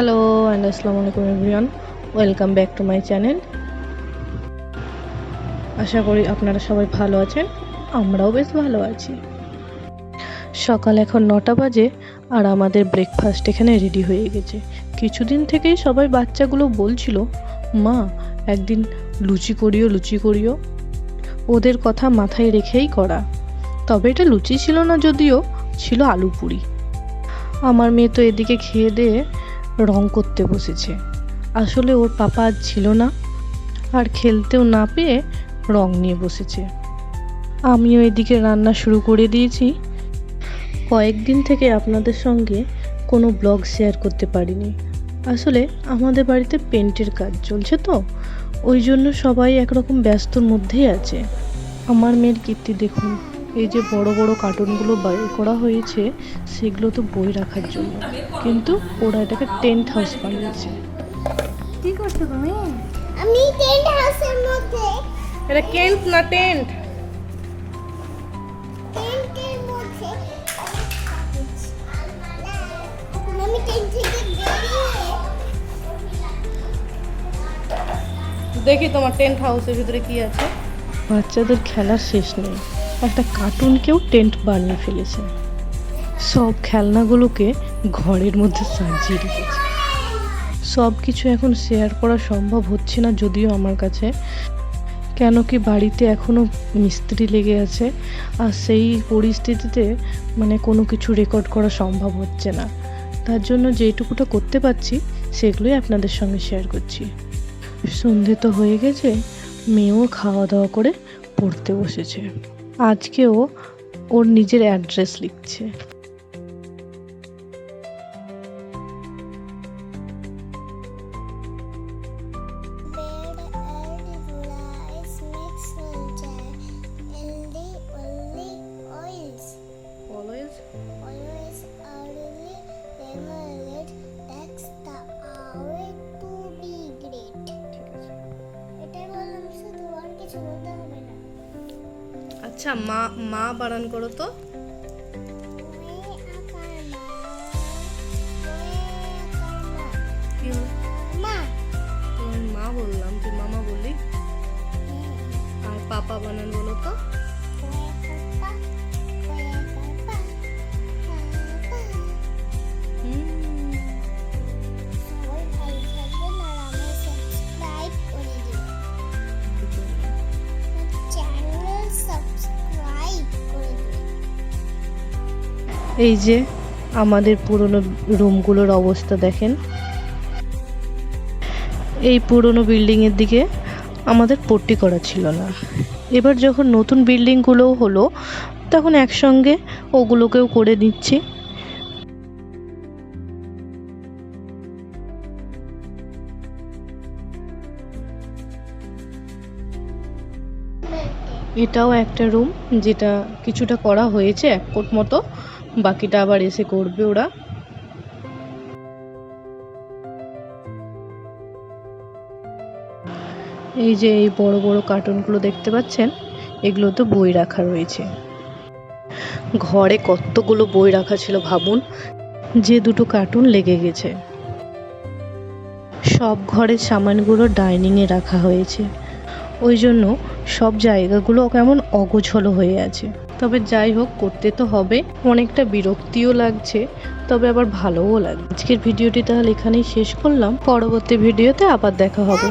Hello and আসসালামু আলাইকুম everyone welcome back to my channel আশা করি আপনারা সবাই ভালো আছেন, আমরাও বেশ ভালো আছি। সকাল এখন নটা বাজে আর আমাদের ব্রেকফাস্ট এখানে রেডি হয়ে গেছে। কিছুদিন থেকেই সবাই বাচ্চাগুলো বলছিল, মা, একদিন লুচি করিও লুচি করিও। ওদের কথা মাথায় রেখেই করা। তবে এটা লুচি ছিল না, যদিও ছিল আলু পুরি আমার মেয়ে তো এদিকে খেয়ে দিয়ে রং করতে বসেছে। আসলে ওর পাপা আজ ছিল না আর খেলতেও না পেয়ে রং নিয়ে বসেছে। আমিও এদিকে রান্না শুরু করে দিয়েছি। কয়েকদিন থেকে আপনাদের সঙ্গে কোনো ব্লগ শেয়ার করতে পারিনি। আসলে আমাদের বাড়িতে পেন্টের কাজ চলছে তো, ওই জন্য সবাই একরকম ব্যস্তর মধ্যেই আছে। আমার মেয়ের কীর্তি দেখুন। এই যে বড় বড় কার্টুনগুলো বাইর করা হয়েছে সেগুলো তো বই রাখার জন্য। কিন্তু ওরা এটাকে টেন্ট হাউস বানিয়েছে। কি করছ তুমি? আমি টেন্ট হাউসের মধ্যে। এটা কেন্ট না টেন্ট? দেখি তোমার টেন্ট হাউসের ভিতরে কি আছে। বাচ্চাদের খেলার শেষ নেই। একটা কার্টুনকেও টেন্ট বানিয়ে ফেলেছে। সব খেলনাগুলোকে ঘরের মধ্যে সাজিয়ে রেখেছে। সব কিছু এখন শেয়ার করা সম্ভব হচ্ছে না যদিও আমার কাছে। কেন কি বাড়িতে এখনও মিস্ত্রি লেগে আছে আর সেই পরিস্থিতিতে মানে কোনো কিছু রেকর্ড করা সম্ভব হচ্ছে না। তার জন্য যেটুকুটা করতে পারছি সেগুলোই আপনাদের সঙ্গে শেয়ার করছি। সন্ধে তো হয়ে গেছে, মেয়েও খাওয়া দাওয়া করে পড়তে বসেছে। আজকেও ওর নিজের অ্যাড্রেস লিখছে। আচ্ছা মা মা বারণ করো তো। মা বললাম তুই মামা বললি। আর পাপা বানান বলো তো। এই যে আমাদের পুরনো রুমগুলোর অবস্থা দেখেন। এই পুরনো বিল্ডিংয়ের দিকে আমাদের পট্টি করা ছিল না। এবার যখন নতুন বিল্ডিংগুলোও হলো, তখন একসঙ্গে ওগুলোকেও করে দিচ্ছি এটাও একটা রুম, যেটা কিছুটা করা হয়েছে, এক কোট মতো। বাকিটা আবার এসে করবে ওরা। এই যে এই বড় বড় কার্টুনগুলো দেখতে পাচ্ছেন, এগুলো তো বই রাখা রয়েছে। ঘরে কতগুলো বই রাখা ছিল ভাবুন, যে দুটো কার্টুন লেগে গেছে। সব ঘরের সামানগুলো ডাইনিংয়ে রাখা হয়েছে। ওই জন্য সব জায়গাগুলো কেমন অগোছলো হয়ে আছে। তবে যাই হোক, করতে তো হবে। অনেকটা বিরক্তিও লাগছে, তবে আবার ভালোও লাগে আজকের ভিডিওটি তাহলে এখানেই শেষ করলাম। পরবর্তী ভিডিওতে আবার দেখা হবে।